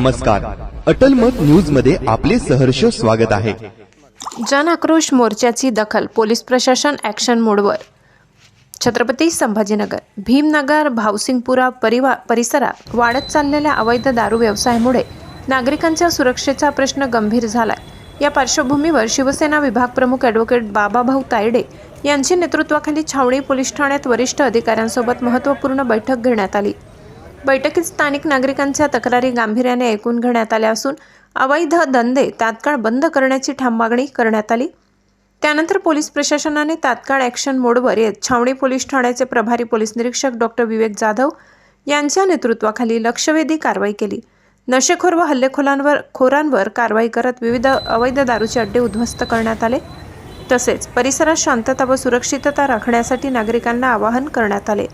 नमस्कार. अटल मत न्यूजमध्ये आपले सहर्ष स्वागत आहे. जन आक्रोश मोर्चाची दखल पोलीस प्रशासन ॲक्शन मोडवर. छत्रपती संभाजीनगर भीमनगर भावसिंगपुरा परिवा परिसरात वाढत चाललेल्या अवैध दारू व्यवसायामुळे नागरिकांच्या सुरक्षेचा प्रश्न गंभीर झालाय. या पार्श्वभूमीवर शिवसेना विभाग प्रमुख ॲडव्होकेट बाबाभाऊ तायडे यांच्या नेतृत्वाखाली छावणी पोलीस ठाण्यात वरिष्ठ अधिकाऱ्यांसोबत महत्त्वपूर्ण बैठक घेण्यात आली. बैठकीत स्थानिक नागरिकांच्या तक्रारी गांभीर्याने ऐकून घेण्यात आल्या असून अवैध धंदे तात्काळ बंद करण्याची ठाम मागणी करण्यात आली. त्यानंतर पोलीस प्रशासनाने तात्काळ ॲक्शन मोडवर येत छावणी पोलीस ठाण्याचे प्रभारी पोलीस निरीक्षक डॉक्टर विवेक जाधव यांच्या नेतृत्वाखाली लक्षवेधी कारवाई केली. नशेखोर व हल्लेखोरांवर खोरांवर कारवाई करत विविध अवैध दारूचे अड्डे उद्ध्वस्त करण्यात आले. तसेच परिसरात शांतता व सुरक्षितता राखण्यासाठी नागरिकांना आवाहन करण्यात आले.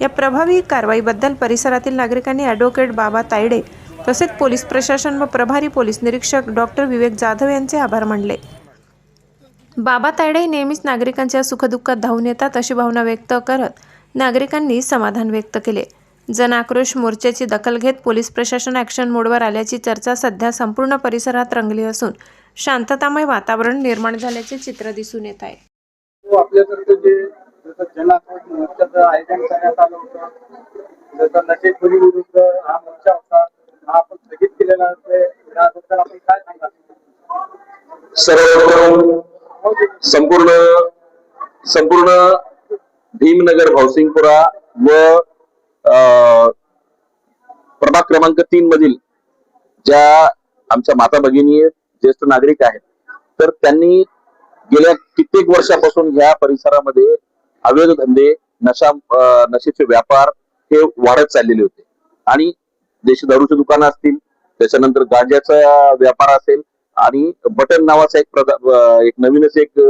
या प्रभावी कारवाईबद्दल परिसरातील नागरिकांनी ॲडव्होकेट बाबा तायडे तसेच पोलीस प्रशासन व प्रभारी पोलीस निरीक्षक डॉक्टर विवेक जाधव यांचे आभार मानले. बाबा तायडे नेहमीच नागरिकांच्या सुखदुःखात धावून येतात अशी भावना व्यक्त करत नागरिकांनी समाधान व्यक्त केले. जन आक्रोश मोर्चाची दखल घेत पोलीस प्रशासन ॲक्शन मोडवर आल्याची चर्चा सध्या संपूर्ण परिसरात रंगली असून शांततामय वातावरण निर्माण झाल्याचे चित्र दिसून येत आहे. मोर्चाचं आयोजन करण्यात आलं होतं जसं नशेखोरी विरुद्ध हा मोर्चा होता. हा आपण स्थगित केलेला याबद्दल आपण काय सर्वप्रथम संपूर्ण संपूर्ण भीमनगर भावसिंगपुरा व अं, प्रभाग क्रमांक तीन मधील ज्या आमच्या माता भगिनी आहेत, ज्येष्ठ नागरिक आहेत तर त्यांनी गेल्या कित्येक वर्षापासून ह्या परिसरामध्ये अवैध धंदे नशा नशेचे व्यापार हे वाढत चाललेले होते. आणि देशी दारूचे दुकानं असतील त्याच्यानंतर गांजाचा व्यापार असेल आणि बटन नावाचा एक प्रदा- एक नवीनच एक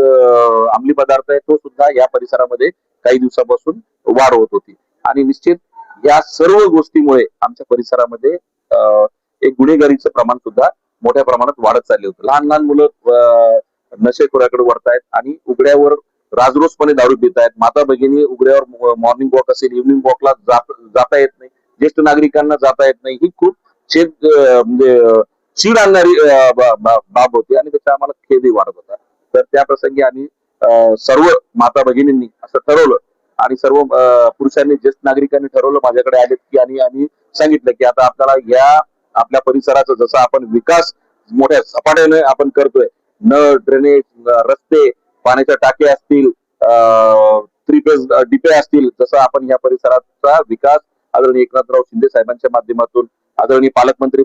अंमली पदार्थ आहे तो सुद्धा या परिसरामध्ये काही दिवसापासून वाढ होत. होती आणि निश्चित या सर्व गोष्टीमुळे आमच्या परिसरामध्ये अं, एक गुन्हेगारीचं प्रमाण सुद्धा मोठ्या प्रमाणात वाढत चालले होतं. लहान लहान मुलं अं, नशेखोराकडे वळतायत आणि उघड्यावर राजरोसपणे दारू पित आहेत. माता भगिनी उघड्यावर मॉर्निंग वॉक असेल इव्हनिंग वॉकला जात जाता येत नाही. ज्येष्ठ नागरिकांना जाता येत नाही. ही खूप छेद म्हणजे चीड आणणारी बा- बाब होती आणि त्याचा आम्हाला खेदही वाढत होता. तर त्या प्रसंगी आम्ही सर्व माता भगिनींनी असं ठरवलं आणि सर्व पुरुषांनी ज्येष्ठ नागरिकांनी ठरवलं माझ्याकडे आले की आणि आम्ही सांगितलं की आता आपल्याला या आपल्या परिसराचा जसा आपण विकास मोठ्या झपाट्याने आपण करतोय नळ ड्रेनेज रस्ते पाण्याच्या टाक्या असतील त्रिपेज डिपे असतील जसं आपण या परिसराचा विकास आदरणीय एकनाथराव शिंदे साहेबांच्या माध्यमातून आदरणीय पालकमंत्री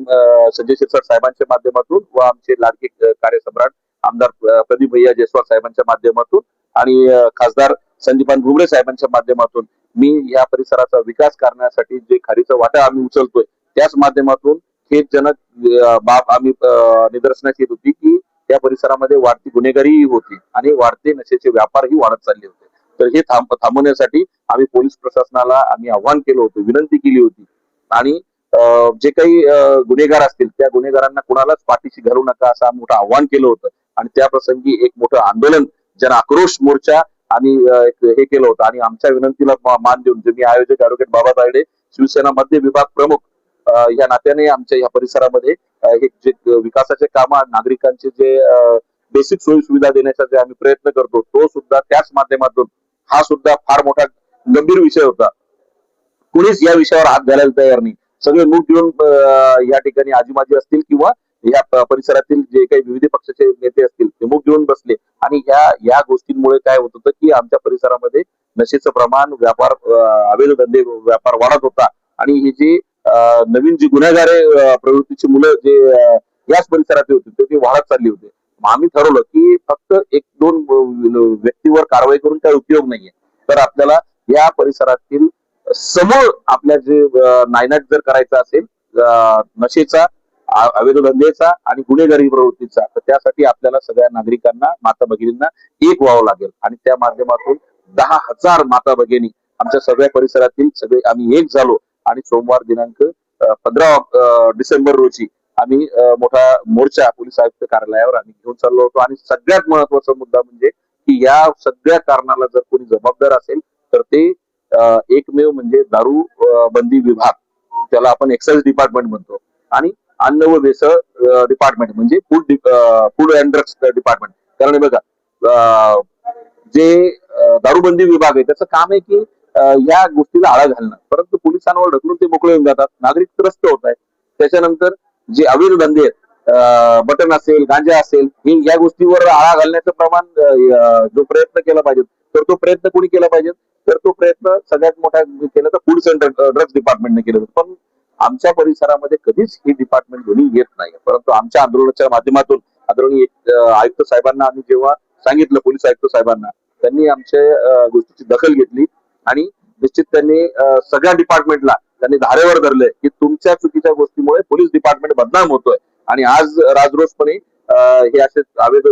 संजय शिरसाट साहेबांच्या माध्यमातून व आमचे लाडके कार्यसम्राट आमदार प्रदीप भैया जयस्वाल साहेबांच्या माध्यमातून आणि खासदार संदीपान भुमरे साहेबांच्या माध्यमातून मी या परिसराचा विकास करण्यासाठी जे खारीचा वाटा आम्ही उचलतोय त्याच माध्यमातून खेदजनक बाब आम्ही निदर्शनात निदर्शनास येत होती की या परिसरामध्ये वाढती गुन्हेगारीही होती आणि वाढते नशेचे व्यापारही वाढत चालले होते. तर हे थांब थांबवण्यासाठी आम्ही पोलीस प्रशासनाला आम्ही आव्हान केलं होतं विनंती केली होती. आणि जे काही गुन्हेगार असतील त्या गुन्हेगारांना कुणालाच पाठीशी घालू नका असं आम्ही मोठं आव्हान केलं होतं. आणि त्या प्रसंगी एक मोठं आंदोलन जन आक्रोश मोर्चा आम्ही हे केलं होतं. आणि आमच्या विनंतीला मान देऊन जे मी आयोजक ऍडव्होकेट बाबा तायडे शिवसेना मध्य विभाग प्रमुख या नात्याने आमच्या या परिसरामध्ये हे जे विकासाचे काम नागरिकांचे जे बेसिक सोयी सुविधा देण्याचा जे आम्ही प्रयत्न करतो तो सुद्धा त्याच माध्यमातून हा सुद्धा फार मोठा गंभीर विषय होता. कुणीच या विषयावर हात घालायला तयार नाही. सगळे मुख घेऊन या ठिकाणी आजीमाजी असतील किंवा या परिसरातील जे काही विविध पक्षाचे नेते असतील ते मुख घेऊन बसले. आणि या या गोष्टींमुळे काय होत होतं की आमच्या परिसरामध्ये नशेचं प्रमाण व्यापार अवैध धंदे व्यापार वाढत होता. आणि ही जी नवीन जी गुन्हेगारे प्रवृत्तीची मुलं जे याच परिसरात होती ते- वाढत चालली होती. आम्ही ठरवलं की फक्त एक दोन व्यक्तीवर कारवाई करून काही उपयोग नाहीये. तर आपल्याला या परिसरातील समूळ आपल्या जे नायनाट जर करायचा असेल नशेचा अवैध धंदेचा आणि गुन्हेगारी प्रवृत्तीचा तर त्यासाठी आपल्याला सगळ्या नागरिकांना माता भगिनींना एक व्हावं लागेल. आणि त्या माध्यमातून दहा हजार माता भगिनी आमच्या सगळ्या परिसरातील सगळे आम्ही एक झालो. आणि सोमवार दिनांक पंधरा डिसेंबर रोजी आम्ही मोठा मोर्चा पोलीस आयुक्त कार्यालयावर आम्ही घेऊन चाललो होतो. आणि सगळ्यात महत्त्वाचा मुद्दा म्हणजे की या सगळ्या कारणाला जर कोणी जबाबदार असेल तर ते एकमेव म्हणजे दारू बंदी विभाग त्याला आपण एक्साइज डिपार्टमेंट म्हणतो. आणि अन्न व भेसळ डिपार्टमेंट म्हणजे food food and drugs department कारण बघा अं, जे दारूबंदी विभाग आहे त्याचं काम आहे की या गोष्टीला आळा घालणं. परंतु पोलिसांवर ढकलून ते मोकळे होऊन जातात. नागरिक त्रस्त होत आहेत. त्याच्यानंतर जे अवैध धंदे आहेत बटन असेल गांजा असेल हे या गोष्टीवर आळा घालण्याचं प्रमाण जो प्रयत्न केला पाहिजे तर तो प्रयत्न कोणी केला पाहिजे? तर तो प्रयत्न सगळ्यात मोठा केला तर फूड सेंटर ड्रग्ज डिपार्टमेंटने केलं होतं. पण आमच्या परिसरामध्ये कधीच ही डिपार्टमेंट दोन्ही येत नाही परंतु आमच्या आंदोलनाच्या माध्यमातून आदरणीय आयुक्त साहेबांना आम्ही जेव्हा सांगितलं पोलीस आयुक्त साहेबांना त्यांनी आमच्या गोष्टीची दखल घेतली. आणि निश्चित त्यांनी सगळ्या डिपार्टमेंटला त्यांनी धारेवर धरले की तुमच्या चुकीच्या गोष्टीमुळे पोलीस डिपार्टमेंट बदनाम होतोय. आणि आज राजरोसपणे हे असे अवैध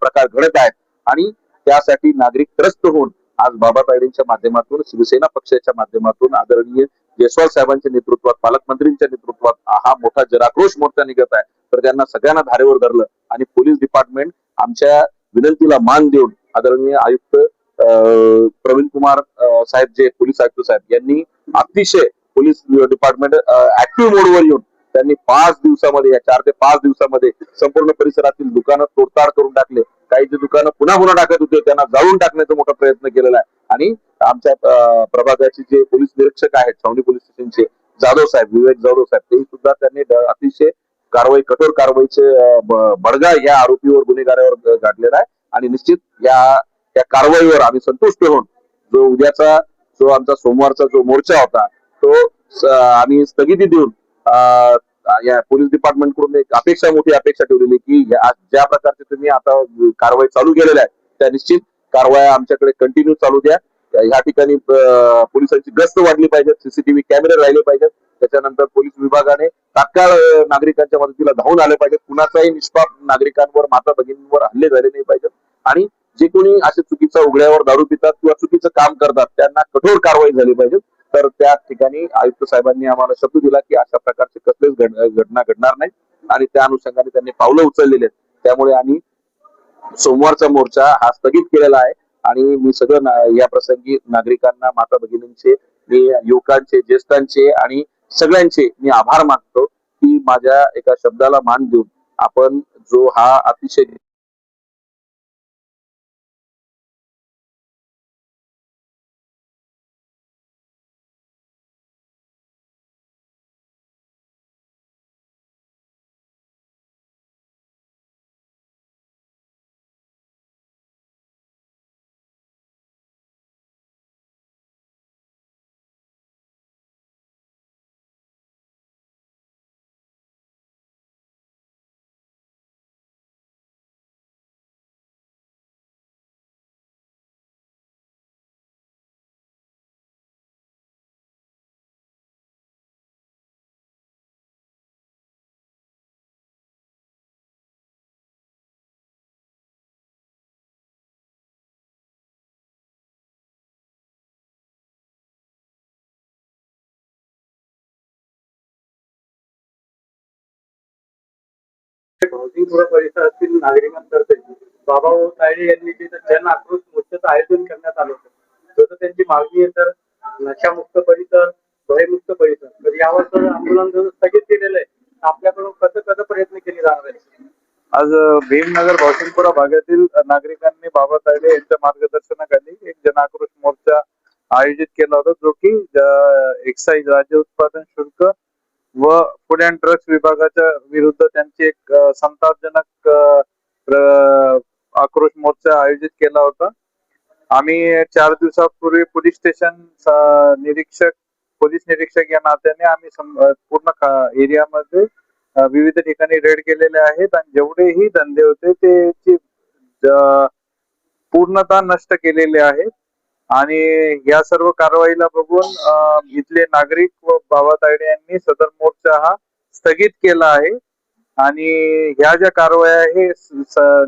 प्रकार घडत आहेत. आणि त्यासाठी नागरिक त्रस्त होऊन आज बाबा माध्यमातून शिवसेना पक्षाच्या माध्यमातून आदरणीय जयस्वाल साहेबांच्या नेतृत्वात पालकमंत्रींच्या नेतृत्वात हा मोठा जराक्रोश मोर्चा निघत आहे. तर त्यांना सगळ्यांना धारेवर धरलं आणि पोलीस डिपार्टमेंट आमच्या विनंतीला मान देऊन आदरणीय आयुक्त प्रवीण कुमार साहेब जे पोलीस आयुक्त साहेब यांनी अतिशय पोलीस डिपार्टमेंट ऍक्टिव्ह मोडवर येऊन त्यांनी पाच दिवसामध्ये या चार ते पाच दिवसामध्ये संपूर्ण परिसरातील दुकानं तोडताड करून टाकले. काही जे दुकानं पुन्हा पुन्हा टाकत होते त्यांना जाळून टाकण्याचा मोठा प्रयत्न केलेला आहे. आणि आमच्या प्रभागाचे जे पोलीस निरीक्षक आहेत छावणी पोलीस स्टेशनचे जाधव साहेब विवेक जाधव साहेब ते सुद्धा त्यांनी अतिशय कारवाई कठोर कारवाईचे बडगा या आरोपीवर गुन्हेगारावर गाठलेला आहे. आणि निश्चित या त्या कारवाईवर आम्ही संतुष्ट होऊन जो उद्याचा जो आमचा सोमवारचा जो मोर्चा होता तो आम्ही स्थगिती देऊन या पोलीस डिपार्टमेंटकडून एक अपेक्षा मोठी अपेक्षा ठेवलेली की ज्या प्रकारचे तुम्ही आता कारवाई चालू केलेल्या आहेत त्या निश्चित कारवाया आमच्याकडे कंटिन्यू चालू द्या. या ठिकाणी पोलिसांची गस्त वाढली पाहिजे सीसीटीव्ही कॅमेरे राहिले पाहिजेत. त्याच्यानंतर पोलीस विभागाने तात्काळ नागरिकांच्या मदतीला धावून आले पाहिजे कुणाचाही निष्पाप नागरिकांवर माता भगिनींवर हल्ले झाले नाही पाहिजेत. आणि जे कोणी असे चुकीचा उघड्यावर दारू पितात किंवा चुकीचं काम करतात त्यांना कठोर कारवाई झाली पाहिजे. तर त्या ठिकाणी आयुक्त साहेबांनी आम्हाला शब्द दिला की अशा प्रकारचे कसलेच घटना घडणार नाही. आणि त्या अनुषंगाने त्यांनी पावलं उचललेली आहेत. त्यामुळे आम्ही सोमवारचा मोर्चा हा स्थगित केलेला आहे. आणि मी सगळं ना- या प्रसंगी नागरिकांना माता भगिनींचे मी युवकांचे ज्येष्ठांचे आणि सगळ्यांचे मी आभार मानतो की माझ्या एका शब्दाला मान देऊन आपण जो हा अतिशय भावसिंगपुरा परिसरातील नागरिकांतर्फे बाबाभाऊ तायडे यांनी तिथं जन आक्रोश मोर्चाचं आयोजन करण्यात आलं होतं. जसं त्यांची मागणी आहे तर नशामुक्त परिसर भयमुक्त परिसर. तर यावर तर आंदोलन स्थगित केलेलं आहे आपल्याकडून कसं कसं प्रयत्न केले जाणार आहे आज भीमनगर भावसिंगपुरा भागातील नागरिकांनी बाबा तायडे यांच्या मार्गदर्शनाखाली एक जनाक्रोश मोर्चा आयोजित केला होता जो की एक्साईज राज्य उत्पादन शुल्क व फूड अँड ड्रग्स विभागाच्या विरुद्ध त्यांची एक संतापजनक आक्रोश मोर्चा आयोजित केला होता. आम्ही चार दिवसापूर्वी पोलीस स्टेशन निरीक्षक पोलीस निरीक्षक या नात्याने आम्ही पूर्ण एरियामध्ये विविध ठिकाणी रेड केलेले आहेत आणि जेवढेही धंदे होते ते पूर्णतः नष्ट केलेले आहेत आणि या सर्व कारवाईला बघून इथले नागरिक व बाबा तायडे यांनी सदर मोर्चा हा स्थगित केला आहे. आणि ह्या ज्या कारवाया हे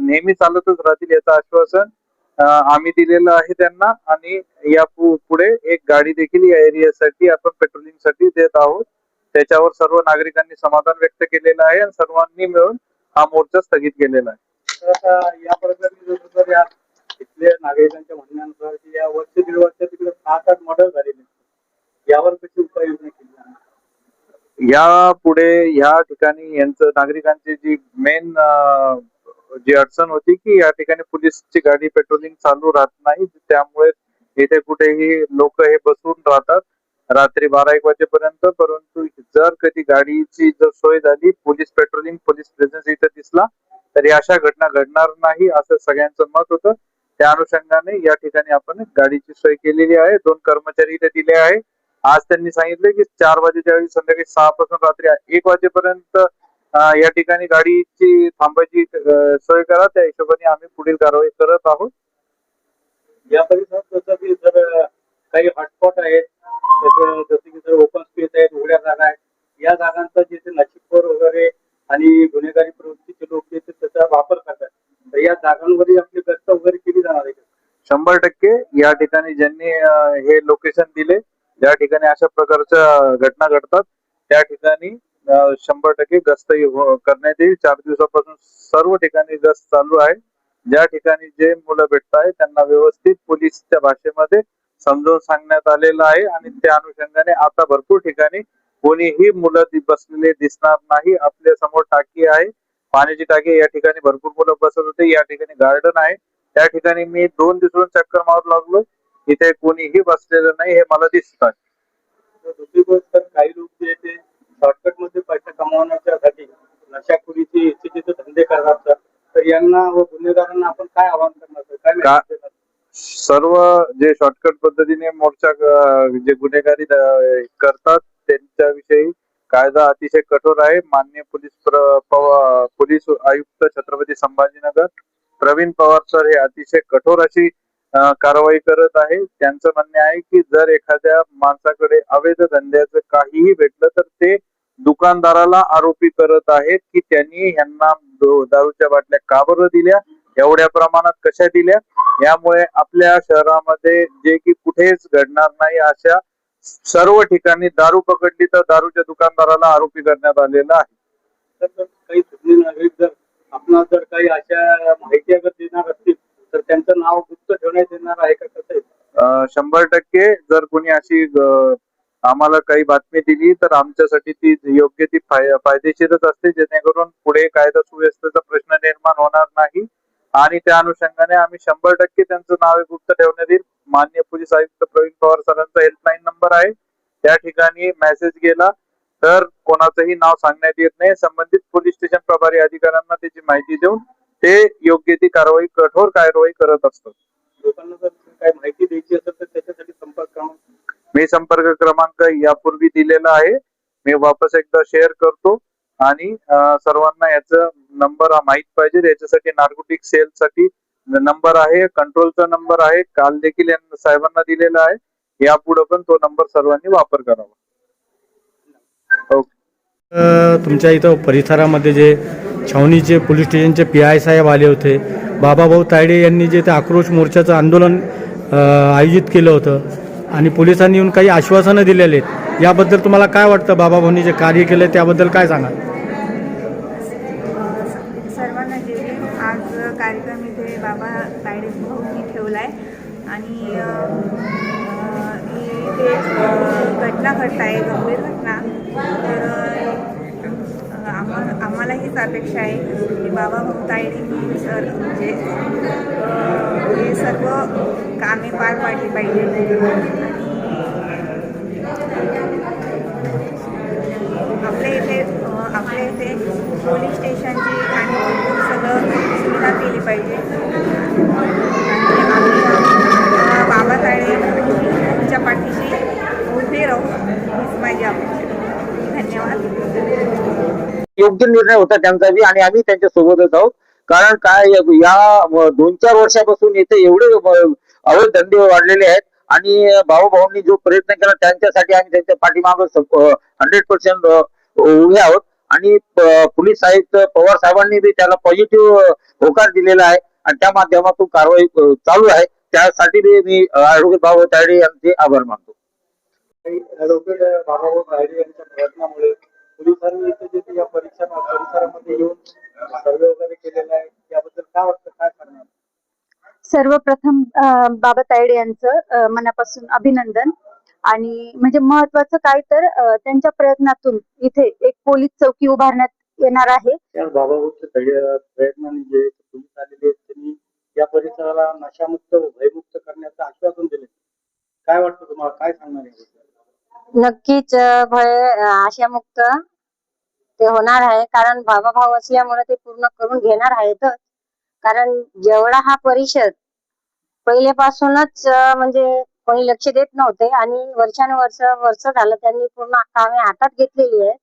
नेहमी चालतच राहतील याचं आश्वासन आम्ही दिलेलं आहे त्यांना. आणि या पु- पुढे एक गाडी देखील या एरियासाठी आपण पेट्रोलिंगसाठी देत आहोत. त्याच्यावर सर्व नागरिकांनी समाधान व्यक्त केलेलं आहे आणि सर्वांनी मिळून हा मोर्चा स्थगित केलेला आहे. या प्रकरणी जसं नागरिकांच्या म्हणण्यानुसार की या वर्ष दीड वर्ष तिकडे सात आठ मर्डर झालेले यावर कशी उपाययोजना केली या पुढे या ठिकाणी यांचं नागरिकांची जी मेन जी अडचण होती की या ठिकाणी पोलीसची गाडी पेट्रोलिंग चालू राहत नाही त्यामुळे इथे कुठेही लोक हे बसून राहतात. रात्री बारा एक वाजेपर्यंत परंतु जर कधी गाडीची जर सोय झाली पोलीस पेट्रोलिंग पोलीस प्रेझेन्स इथे दिसला तर अशा घटना घडणार नाही असं सगळ्यांचं मत होतं. त्या अनुषंगाने या ठिकाणी आपण गाडीची सोय केलेली आहे. दोन कर्मचारी इथे दिले आहे. आज त्यांनी सांगितले की चार वाजेच्या वेळी संध्याकाळी सहा पासून रात्री एक वाजेपर्यंत या ठिकाणी गाडीची थांबायची सोय करा. त्या हिशोबाने आम्ही पुढील कारवाई करत आहोत. या परिसरात जसं की जर काही हॉटस्पॉट आहेत. शंभर टक्के या ठिकाणी ज्यांनी हे लोकेशन दिले ज्या ठिकाणी अशा प्रकारच्या घटना घडतात त्या ठिकाणी शंभर टक्के गस्त हो, करण्यात येईल. चार दिवसापासून सर्व ठिकाणी गस्त चालू आहे. ज्या ठिकाणी जे मुलं भेटत आहे त्यांना व्यवस्थित पोलीसच्या भाषेमध्ये समजावून सांगण्यात आलेलं आहे आणि त्या अनुषंगाने आता भरपूर ठिकाणी कोणीही मुलं बसलेले दिसणार नाही. आपल्यासमोर टाकी आहे. पाण्याची टाकी या ठिकाणी भरपूर मुलं बसत होते. या ठिकाणी गार्डन आहे. त्या ठिकाणी मी दोन दिवसांनी चक्कर मारू लागलो इथे कोणीही बसलेलं नाही हे मला दिसत आहे दुसरी गोष्ट काही लोक जे ते शॉर्टकटमध्ये पैसा कमावण्याच्यासाठी नशाखोरीचे इच्छित धंदे करतात तर यांना व गुन्हेगारांना आपण काय आवाहन करणार? काय? सर्व जे शॉर्टकट पद्धतीने मोर्चा जे गुन्हेगारी करतात त्यांच्याविषयी कायदा अतिशय कठोर आहे मान्य पोलीस पोलीस आयुक्त छत्रपती संभाजीनगर प्रवीण पवार सर हे अतिशय कठोर अशी कारवाई करत आहे. त्यांचं म्हणणे आहे की जर एखाद्या माणसाकडे अवैध धंद्याचं काहीही भेटलं तर ते दुकानदाराला आरोपी करत आहेत की त्यांनी यांना दारूच्या बाटल्या का बरं दिल्या? एवढ्या प्रमाणात कशा दिल्या? यामुळे आपल्या शहरामध्ये जे की कुठेच घडणार नाही अशा सर्व ठिकाणी दारू पकडली तर दारूच्या दुकानदाराला आरोपी करण्यात आलेला आहे. जर काही आपणास जर काही अशा माहिती अगर देणार असतील तर त्यांचं नाव गुप्त ठेवण्यात येणार आहे का कसं शंभर टक्के जर कोणी अशी आम्हाला काही बातमी दिली तर आमच्यासाठी ती योग्य ती फाय- फायदेशीरच असते जेणेकरून पुढे कायदा सुव्यवस्थेचा प्रश्न निर्माण होणार नाही. आणि त्या अनुषंगाने आम्ही शंभर टक्के त्यांचं नाव गुप्त ठेवण्यात येईल. मान्य पोलीस आयुक्त प्रवीण पवार सरांचा हेल्पलाईन नंबर आहे. त्या ठिकाणी मेसेज गेला. तर कोणाचंही नाव सांगण्यात येत नाही. संबंधित पोलीस स्टेशन प्रभारी अधिकाऱ्यांना त्याची माहिती देऊन ते योग्य ती कारवाई कठोर कारवाई करत असतात. लोकांना जर काही माहिती द्यायची असेल तर त्याच्यासाठी संपर्क क्रमांक मी संपर्क क्रमांक यापूर्वी दिलेला आहे. मी वापस एकदा शेअर करतो आणि सर्वांना याचा नंबर माहीत पाहिजे. याच्यासाठी नार्कोटिक सेल साठी नंबर आहे कंट्रोलचा नंबर आहे. काल देखील यांना साहेबांना दिलेला आहे. यापुढे पण तो नंबर सर्वांनी वापर करावा. तुमच्या इथं परिसरामध्ये जे छावणीचे पोलीस स्टेशनचे पी आय साहेब आले होते. बाबाभाऊ तायडे यांनी जे ते आक्रोश मोर्चाचं आंदोलन आयोजित केलं होतं. आणि पोलिसांनी येऊन काही आश्वासनं दिलेले आहेत. याबद्दल तुम्हाला काय वाटतं? बाबाभाऊंनी जे कार्य केलं त्याबद्दल काय सांगा सर्वांना जे आज कार्यक्रम इथे बाबा तायडे भाऊंनी ठेवला आहे आणि इथे घटना घडत आहे गंभीर तर आम्हा आम्हाला हीच अपेक्षा आहे की बाबा भाऊ सर म्हणजे हे सर्व कामे पार पाडली पाहिजे. आपल्या इथे आपल्या इथे पोलीस स्टेशनची आणि सगळं सुविधा केली पाहिजे आणि आम्ही अ, बाबा ताळे यांच्या पाठीशी उभे राहू हीच माझी अपेक्षा धन्यवाद योग्य निर्णय होता त्यांचा बी आणि आम्ही त्यांच्या सोबतच आहोत. कारण काय या दोन चार वर्षापासून इथे एवढे अवैध धंदे वाढलेले आहेत आणि भाऊभाऊंनी जो प्रयत्न केला त्यांच्यासाठी आम्ही त्यांच्या पाठीमागं हंड्रेड पर्सेंट उभे आहोत. आणि पोलीस आयुक्त पवार साहेबांनी बी त्याला पॉझिटिव्ह होकार दिलेला आहे आणि त्या माध्यमातून कारवाई चालू आहे. त्यासाठी बी मी ऍडव्होकेट भाऊ तायडे यांचे आभार मानतो. काही ऍडव्होकेट बाबाभाऊ तायडे यांच्या प्रयत्नामुळे पोलिसांनी इथे जे ते या परीक्षा परिसरामध्ये येऊन सर्वे वगैरे केलेला आहे याबद्दल काय वाटतं काय सांगणार सर्वप्रथम बाबा तायडे यांचं मनापासून अभिनंदन. आणि म्हणजे महत्वाचं काय तर त्यांच्या प्रयत्नातून इथे एक पोलीस चौकी उभारण्यात येणार आहे. जे पोलीस आलेले त्यांनी या परिसराला नशामुक्त भयमुक्त करण्याचं आश्वासन दिले. काय वाटतं तुम्हाला काय सांगणार आहे नक्कीच भय आशामुक्त ते होणार आहे. कारण भावाभाव असल्यामुळे ते पूर्ण करून घेणार आहेत. कारण जेवढा हा परिषद पहिलेपासूनच म्हणजे कोणी लक्ष देत नव्हते आणि वर्षानुवर्ष वर्ष झालं त्यांनी पूर्ण कामे हातात घेतलेली आहे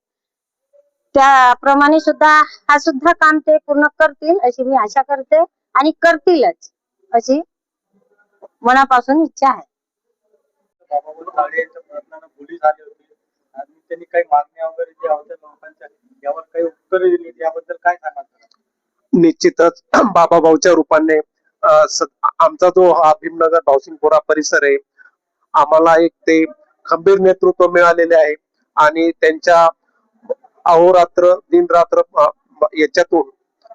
त्याप्रमाणे सुद्धा हा सुद्धा काम ते पूर्ण करतील अशी मी आशा करते आणि करतीलच अशी मनापासून इच्छा आहे. बाबाभाऊ झाली होती. आणि त्यांनी काही मागण्या वगैरे ज्या होत्या लोकांच्या यावर काही उत्तरे दिली याबद्दल काय सांगाल निश्चितच बाबा भाऊच्या रूपाने आमचा जो हा भीमनगर भावसिंगपुरा परिसर आहे आम्हाला एक ते खंबीर नेतृत्व मिळालेले आहे. आणि त्यांच्या अहोरात्र दिनरात्र अ, याच्यातून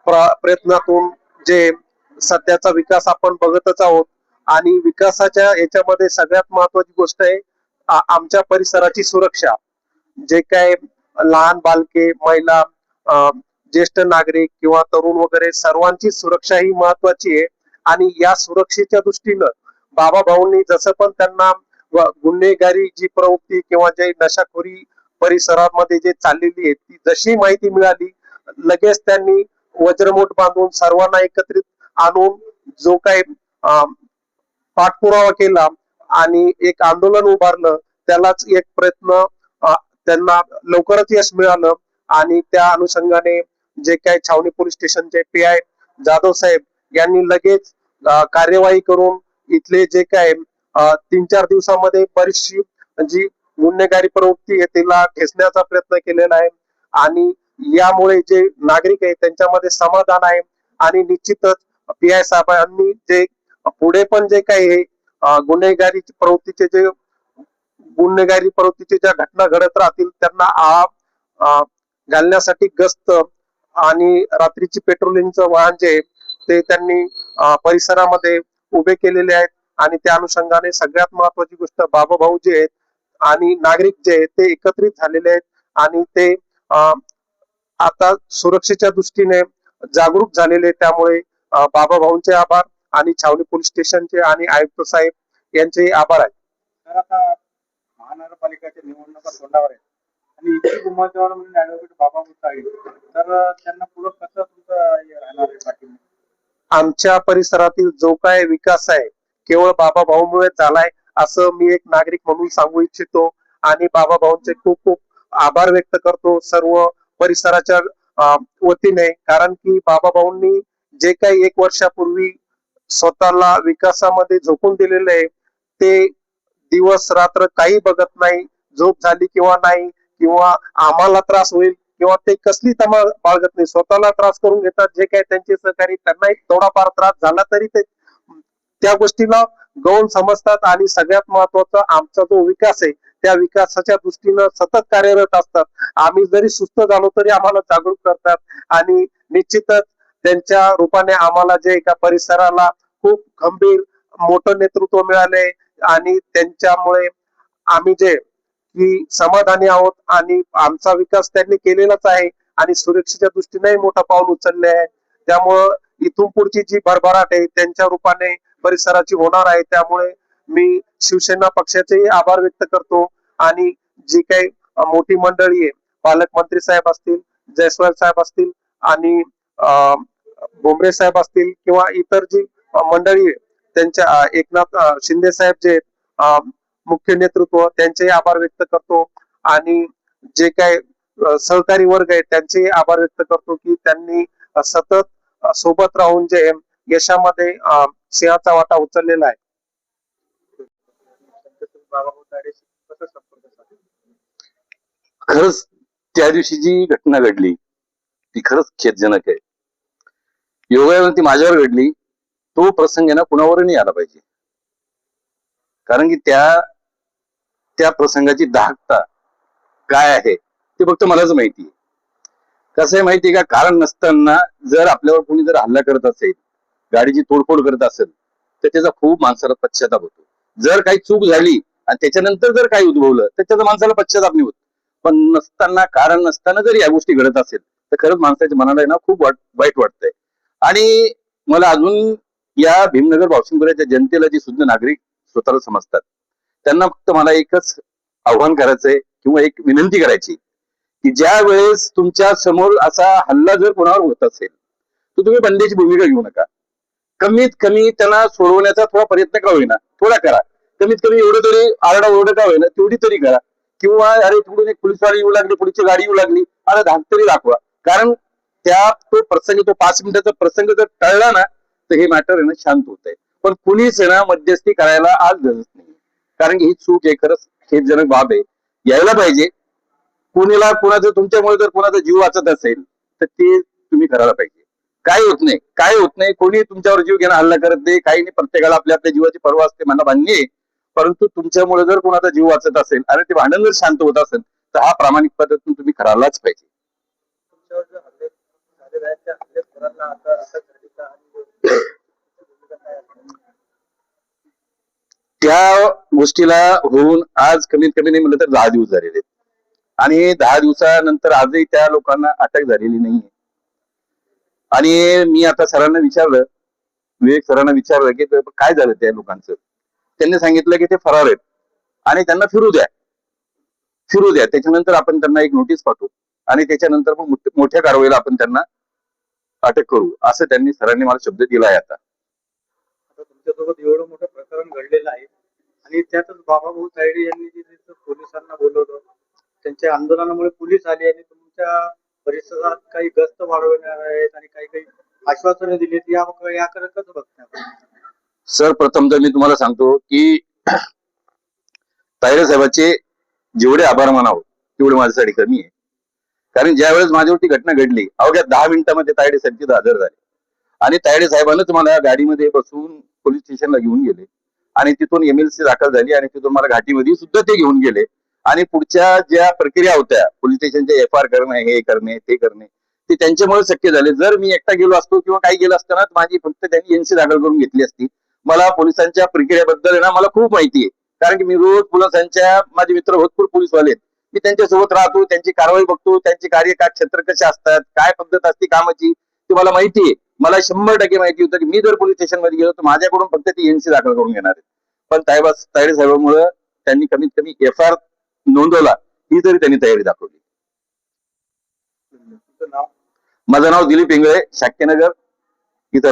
प्रयत्नातून जे सध्याचा विकास आपण बघतच आहोत. आणि विकासाच्या याच्यामध्ये सगळ्यात महत्वाची गोष्ट आहे आमच्या परिसराची सुरक्षा जे काय लहान बालके महिला ज्येष्ठ नागरिक किंवा तरुण वगैरे सर्वांची सुरक्षा ही महत्वाची आहे. आणि या सुरक्षेच्या दृष्टीनं बाबा भाऊंनी जसं पण त्यांना गुन्हेगारी जी प्रवृत्ती किंवा जे नशाखोरी परिसरामध्ये जे चाललेली आहे ती जशी माहिती मिळाली लगेच त्यांनी वज्रमूठ बांधून सर्वांना एकत्रित आणून जो काही अं, पाठपुरावा केला आणि एक आंदोलन उभारलं त्यालाच एक प्रयत्न त्यांना लवकरच यश मिळालं. आणि त्या अनुषंगाने जे काही छावणी पोलीस स्टेशनचे पी आय जाधव साहेब यांनी लगेच कार्यवाही करून इथले जे काय तीन चार दिवसामध्ये बरीचशी जी गुन्हेगारी प्रवृत्ती आहे तिला ठेचण्याचा प्रयत्न केलेला आहे. आणि यामुळे जे नागरिक आहे त्यांच्यामध्ये समाधान आहे. आणि निश्चितच पी आय साहेबांनी जे पुढे पण जे काही गुन्हेगारी प्रवृत्तीचे जे गुन्हेगारी प्रवृत्तीचे ज्या घटना घडत राहतील त्यांना आळा घालण्यासाठी गस्त आणि रात्रीची पेट्रोलिंगचं वाहन जे आहे, ते त्यांनी परिसरामध्ये उभे केलेले आहेत. आणि त्या अनुषंगाने सगळ्यात महत्वाची गोष्ट बाबाभाऊ जे आहेत आणि नागरिक जे आहेत ते एकत्रित झालेले आहेत. आणि ते अं, आता सुरक्षेच्या दृष्टीने जागरूक झालेले आहेत. त्यामुळे बाबाभाऊंचे आभार. आणि छावणी पोलीस स्टेशनचे आणि आयुक्त साहेब यांचे आभार आहेत. तर आता महानगरपालिकेच्या निवडणुका तोंडावर आहेत. आणि इच्छुक उमेदवार म्हणून ऍडव्होकेट बाबाभाऊ ताळे तर त्यांना पुढं कसं तुमचं राहणार आहे पाठिंबा? आमच्या परिसरातील जो काय विकास आहे केवळ बाबा भाऊमुळे झालाय असं मी एक नागरिक म्हणून सांगू इच्छितो आणि बाबा भाऊंचे खूप खूप आभार व्यक्त करतो सर्व परिसराच्या वतीने. कारण की बाबा भाऊंनी जे काही एक वर्षापूर्वी स्वतःला विकासामध्ये झोकून दिलेलं आहे. ते दिवस रात्र काही बघत नाही झोप झाली किंवा नाही किंवा आम्हाला त्रास होईल किंवा ते कसली तमा बाळगत नाही. स्वतःला त्रास करून घेतात जे काही त्यांचे सहकारी त्यांनाही थोडाफार त्रास झाला तरी ते त्या गोष्टीला गौण समजतात आणि सगळ्यात महत्त्वाचा आमचा जो विकास आहे त्या विकासाच्या दृष्टीनं सतत कार्यरत असतात. आम्ही जरी सुस्त झालो तरी आम्हाला जागरूक करतात आणि निश्चितच त्यांच्या रूपाने आम्हाला जे एका परिसराला खूप गंभीर मोठं नेतृत्व मिळाले आणि त्यांच्यामुळे आम्ही जे की समाधानी आहोत आणि आमचा विकास त्यांनी केलेलाच आहे आणि सुरक्षेच्या दृष्टीनेही मोठं पाऊल उचलले आहे. त्यामुळं इथून पुढची जी भरभराट आहे त्यांच्या रूपाने परिसराची होणार आहे. त्यामुळे मी शिवसेना पक्षाचेही आभार व्यक्त करतो आणि जी काही मोठी मंडळी आहे पालकमंत्री साहेब असतील जयस्वाल साहेब असतील आणि भुमरे साहेब असतील किंवा इतर जी मंडळी त्यांच्या एकनाथ शिंदे साहेब जे आहेत, अं, मुख्य नेतृत्व त्यांचेही आभार व्यक्त करतो. आणि जे काय सहकारी वर्ग आहेत त्यांचेही आभार व्यक्त करतो की त्यांनी सतत सोबत राहून जे यशामध्ये सिंहाचा वाटा उचललेला आहे. खरच खरंच त्या दिवशी जी घटना घडली ती खरंच खेदजनक आहे. योगायोगाने ती माझ्यावर घडली तो प्रसंग आहे ना कुणावर नाही आला पाहिजे. कारण की त्या त्या प्रसंगाची दाहकता काय आहे ते फक्त मलाच माहिती आहे. कसं आहे माहिती का? कारण नसताना जर आपल्यावर कोणी जर हल्ला करत असेल गाडीची तोडफोड करत असेल तर त्याचा खूप माणसाला पश्चाताप होतो. जर काही चूक झाली आणि त्याच्यानंतर जर काही उद्भवलं तर त्याचा माणसाला पश्चाताप नाही होत. पण नसताना कारण नसताना जर या गोष्टी घडत असेल तर खरंच माणसाच्या मनाला आहे ना खूप वाट वाईट वाटतंय. आणि मला अजून या भीमनगर भावसिंगपुराच्या जनतेला जे सुद्धा नागरिक स्वतःला समजतात त्यांना फक्त मला एकच आव्हान करायचंय किंवा एक विनंती करायची की ज्या वेळेस तुमच्यासमोर असा हल्ला जर कोणावर होत असेल तर तुम्ही बंदेची भूमिका घेऊ नका. कमीत कमी त्यांना सोडवण्याचा थोडा प्रयत्न का होईना थोडा करा. कमीत कमी एवढं तरी आरडा ओरडा का होईना तेवढी तरी करा. किंवा अरे तिकडून एक पोलीसवाडी येऊ लागली पुढची गाडी येऊ लागली अरे धाक तरी दाखवा. कारण त्या तो प्रसंग तो पाच मिनिटाचा प्रसंग जर टळला ना तर हे मॅटर आहे ना शांत होत आहे पण कुणीच ना मध्यस्थी करायला आज गरज नाही. कारण की ही चूक आहे खरंच खेदजनक बाब आहे. यायला पाहिजे. कुणीला कुणाचं तुमच्यामुळे जर कुणाचा जीव वाचत असेल तर ते तुम्ही करायला पाहिजे. काय होत नाही. काय होत नाही. कोणी तुमच्यावर जीव घेणं हल्ला करत नाही. काही नाही. प्रत्येकाला आपल्या आपल्या जीवाची पर्वा असते मला मान्य आहे. परंतु तुमच्यामुळे जर कोणाचा जीव वाचत असेल आणि ते भांडण जर शांत होत असेल तर हा प्रामाणिक पद्धतीने तुम्ही करायलाच पाहिजे तुमच्यावर जे हल्ले झालेले आहेत त्या गोष्टीला होऊन आज कमीत कमी नाही म्हणलं तर दहा दिवस झालेले आहेत. आणि दहा दिवसानंतर आजही त्या लोकांना अटक झालेली नाहीये. आणि मी आता सरांना विचारलं विवेक सरांना विचारलं की काय झालं त्या लोकांचं? त्यांनी सांगितलं की ते फरार आहेत. आणि त्यांना फिरू द्या. फिरू द्या. त्याच्यानंतर आपण त्यांना एक नोटीस पाठवू. आणि त्याच्यानंतर मग मोठ्या कारवाईला आपण त्यांना अटक करू असं त्यांनी सरांनी मला शब्द दिला आहे आता. आता तुमच्यासोबत एवढं मोठं प्रकरण घडलेलं आहे. आणि त्यातच बाबाभाऊ तायडे यांनी जे पोलिसांना बोलवलं त्यांच्या आंदोलनामुळे पोलीस आले आणि तुमच्या परिसरात काही गस्त वाढवणार आहेत आणि काही काही आश्वासनं दिलीत या याकडे कसं बघताय? सर प्रथम तर मी तुम्हाला सांगतो की तायडे साहेबाचे जेवढे आभार मानावं तेवढे माझ्यासाठी कमी आहे. कारण ज्या वेळेस माझ्यावरती घटना घडली अवघ्या दहा मिनिटामध्ये तायडे साहेब तिथं हजर झाले. आणि तायडे साहेबांनाच मला गाडीमध्ये बसून पोलीस स्टेशनला घेऊन गेले. आणि तिथून एमएलसी दाखल झाली आणि तिथून मला घाटीमध्ये सुद्धा ते घेऊन गेले. आणि पुढच्या ज्या प्रक्रिया होत्या पोलीस स्टेशनच्या एफ आर करणे हे करणे ते करणे ते त्यांच्यामुळे शक्य झाले. जर मी एकटा गेलो असतो किंवा काही गेलो असताना माझी फक्त त्यांनी एनसी दाखल करून घेतली असती. मला पोलिसांच्या प्रक्रियेबद्दल ना मला खूप माहिती आहे. कारण की मी रोज पोलिसांच्या माझे मित्र भरपूर पोलीसवाले आहेत. मी त्यांच्यासोबत राहतो त्यांची कारवाई बघतो त्यांचे कार्य काय क्षेत्र कसे असतात काय पद्धत असते कामाची ते मला माहिती आहे. मला शंभर टक्के माहिती होतं की मी जर पोलीस स्टेशनमध्ये गेलो तर माझ्याकडून फक्त ती एनसी दाखल करून घेणार आहे पण तायबा तायडे साहेबांमुळे त्यांनी कमीत कमी एफ आर नोंदवला ही तरी त्यांनी तयारी दाखवली. माझं नाव दिलीप इंगळे शाक्यनगर.